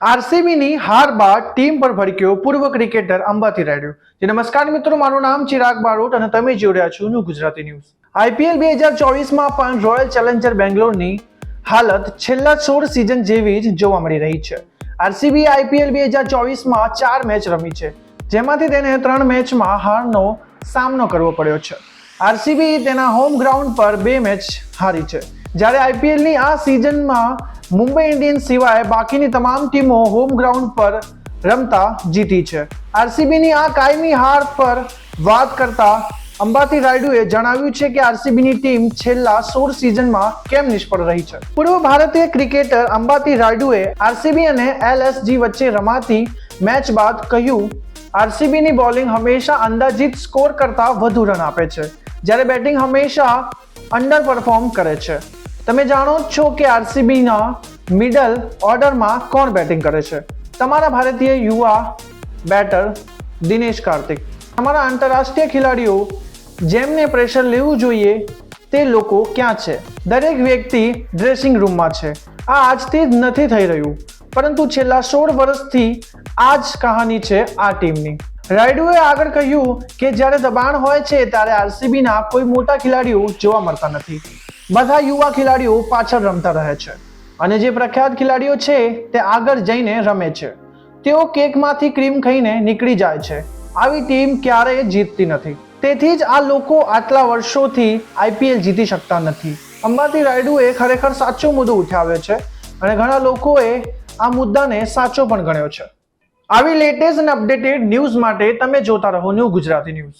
આરસીબીની હાર બાદ ટીમ પર ભડક્યો પૂર્વ ક્રિકેટર અંબાતી રાયડુ. જે નમસ્કાર મિત્રો, મારું નામ ચિરાગ બારોટ અને તમે જોઈ રહ્યા છો ન્યૂ ગુજરાતી ન્યૂઝ. આઈપીએલ બે હજાર ચોવીસમાં પણ રોયલ ચેલેન્જર બેંગ્લોરની હાલત છેલ્લા સોળ સિઝન જેવી જ જોવા મળી રહી છે. આરસીબી આઈપીએલ બે હજાર ચોવીસમાં ચાર મેચ રમી છે, જેમાંથી તેને ત્રણ મેચમાં હારનો સામનો કરવો પડ્યો છે. આરસીબી તેના હોમ ગ્રાઉન્ડ પર બે મેચ હારી છે. જ્યારે આઈપીએલની આ સિઝનમાં મુંબઈ ઇન્ડિયન્સ સિવાય બાકીની તમામ ટીમો હોમ ગ્રાઉન્ડ પર રમતા જીતી છે. આરસીબીની આ કાયમી હાર પર વાત કરતા અંબાતી રાયડુએ જણાવ્યું છે કે આરસીબીની ટીમ છેલ્લા સોળ સિઝનમાં કેમ નિષ્ફળ રહી છે. પૂર્વ ભારતીય ક્રિકેટર અંબાતી રાયડુએ આરસીબી અને એલએસજી વચ્ચે રમાતી મેચ બાદ કહ્યું, આરસીબીની બોલિંગ હંમેશા અંદાજિત સ્કોર કરતા વધુ રન આપે છે, જ્યારે બેટિંગ હંમેશા અંડર પરફોર્મ કરે છે. તમે જાણો છો કે આરસીબીના મિડલ ઓર્ડરમાં કોણ બેટિંગ કરે છે? તમારા ભારતીય યુવા બેટર દિનેશ કાર્તિક. તમારા આંતરરાષ્ટ્રીય ખેલાડીઓ જેમને પ્રેશર લેવું જોઈએ, તે લોકો ક્યાં છે? દરેક વ્યક્તિ ડ્રેસિંગ રૂમમાં છે. આ આજથી જ નથી થઈ રહ્યું, પરંતુ છેલ્લા સોળ વર્ષથી આ જ કહાની છે આ ટીમની. રાયડુએ આગળ કહ્યું કે જ્યારે દબાણ હોય છે, ત્યારે આરસીબીના કોઈ મોટા ખેલાડીઓ જોવા મળતા નથી. બધા યુવા ખેલાડીઓ પાછળ રમતા રહે છે. અને જે પ્રખ્યાત ખેલાડીઓ છે, તે આગળ જઈને રમે છે. તેઓ કેકમાંથી ક્રીમ ખાઈને નીકળી જાય છે. આવી ટીમ ક્યારેય જીતતી નથી. તેથી જ આ લોકો આટલા વર્ષોથી આઈપીએલ જીતી શકતા નથી. અંબાતી રાયડુએ ખરેખર સાચો મુદ્દો ઉઠાવ્યો છે અને ઘણા લોકોએ આ મુદ્દાને સાચો પણ ગણ્યો છે. આવી લેટેસ્ટ અને અપડેટેડ ન્યૂઝ માટે તમે જોતા રહો ન્યૂ ગુજરાતી ન્યૂઝ.